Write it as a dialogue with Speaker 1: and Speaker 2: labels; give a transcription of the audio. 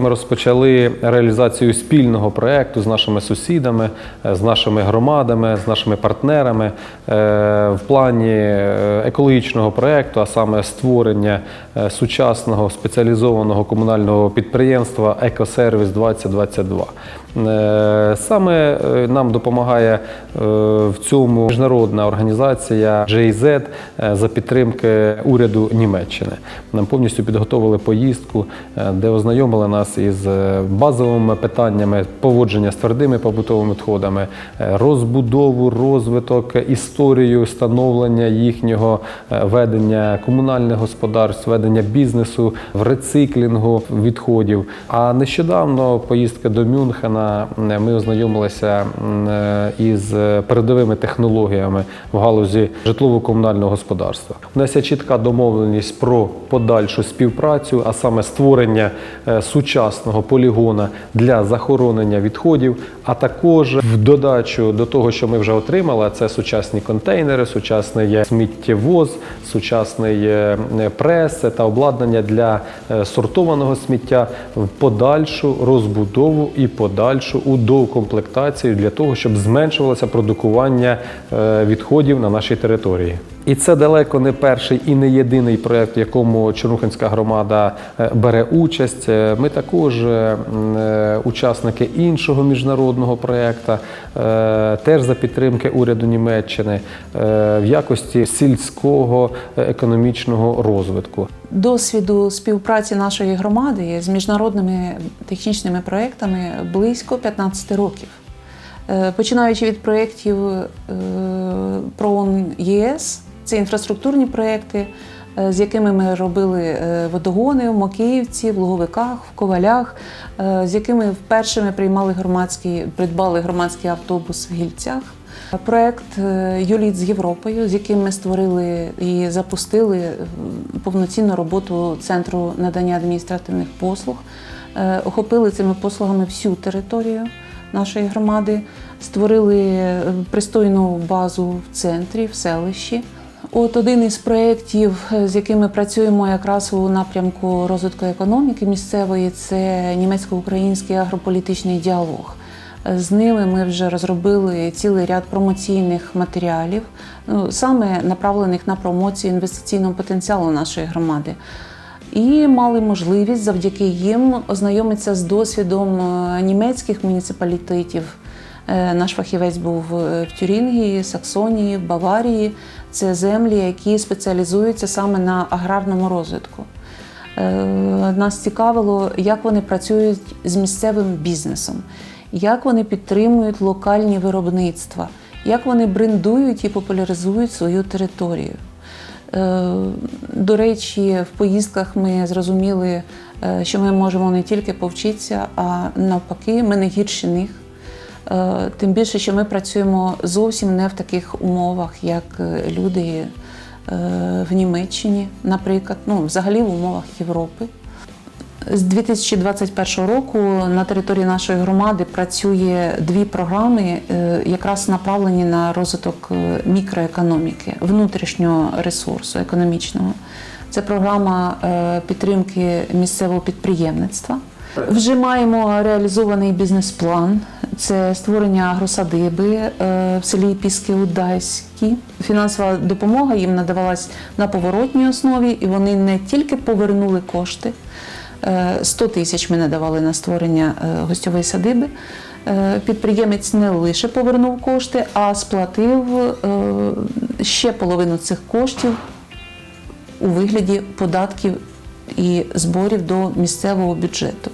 Speaker 1: Ми розпочали реалізацію спільного проекту з нашими сусідами, е, з нашими громадами, з нашими партнерами е, в плані е, екологічного проекту, а саме створення сучасного спеціалізованого комунального підприємства Екосервіс 2022. Е, Саме нам допомагає в цьому міжнародна організація е, за підтримки уряду Німеччини. Нам повністю підготовили поїздку, де ознайомили нас із е, базовими питаннями поводження з твердими побутовими відходами, е, розбудову, розвиток, історію становлення їхнього е, ведення комунальних господарств, ведення бізнесу в рециклінгу відходів. А нещодавно поїздка до Мюнхена ми ознайомилися із передовими технологіями в галузі житлово-комунального господарства. У нас є чітка домовленість про подальшу співпрацю, а саме створення е, сучасного полігона для захоронення відходів, а також в додачу до того, що ми вже отримали, це сучасні контейнери, сучасний сміттєвоз, сучасний е, е, прес та обладнання для е, сортованого сміття в подальшу розбудову і подальшу удоукомплектацію для того, щоб зменшувалося продукування е, відходів на нашій території. І це далеко не перший і не єдиний проєкт, в якому Чорнухинська громада е, бере участь. Е, Ми також е, учасники іншого міжнародного проєкту, теж за підтримки уряду Німеччини в якості сільського економічного розвитку.
Speaker 2: Досвіду співпраці нашої громади з міжнародними технічними проєктами близько 15 років. Починаючи від проєктів ПРООН ЄС, це інфраструктурні проєкти, е, з якими ми робили е, водогони в Макіївці, в Луговиках, в Ковалях, е, з якими вперше ми приймали громадський, придбали громадський автобус в Гільцях. Проект Юліт з Європою, з яким ми створили і запустили повноцінну роботу центру надання адміністративних послуг, охопили цими послугами всю територію нашої громади, створили пристойну базу в центрі, в селищі. От один із проєктів, е, з якими працюємо якраз у напрямку розвитку економіки місцевої, це німецько-український агрополітичний діалог. З ними ми вже розробили цілий ряд промоційних матеріалів, ну, саме направлених на промоцію інвестиційного потенціалу нашої громади. І мали можливість завдяки їм ознайомитися з досвідом е, німецьких муніципалітетів. Е, Наш фахівець був в Тюрінгії, Саксонії, Баварії. Це землі, які спеціалізуються саме на аграрному розвитку. Е, Нас цікавило, як вони працюють з місцевим бізнесом, як вони підтримують локальні виробництва, як вони брендують і популяризують свою територію. Е, До речі, в поїздках ми зрозуміли, е, що ми можемо не тільки повчитися, а навпаки, ми не гірші них. Е, Тим більше, що ми працюємо зовсім не в таких умовах, як е, люди е, в Німеччині, наприклад, ну, взагалі в умовах Європи. З 2021 року на території нашої громади працює дві програми, якраз направлені на розвиток мікроекономіки, внутрішнього ресурсу економічного. Це програма підтримки місцевого підприємництва. Вже маємо реалізований бізнес-план. Це створення агросадиби е, в селі Піски Удайські. Фінансова допомога їм надавалась на поворотній основі, і вони не тільки повернули кошти. Е, 100 тисяч ми надавали на створення е, гостьової садиби. Е, Підприємець не лише повернув кошти, а сплатив е, ще половину цих коштів у вигляді податків і зборів до місцевого бюджету.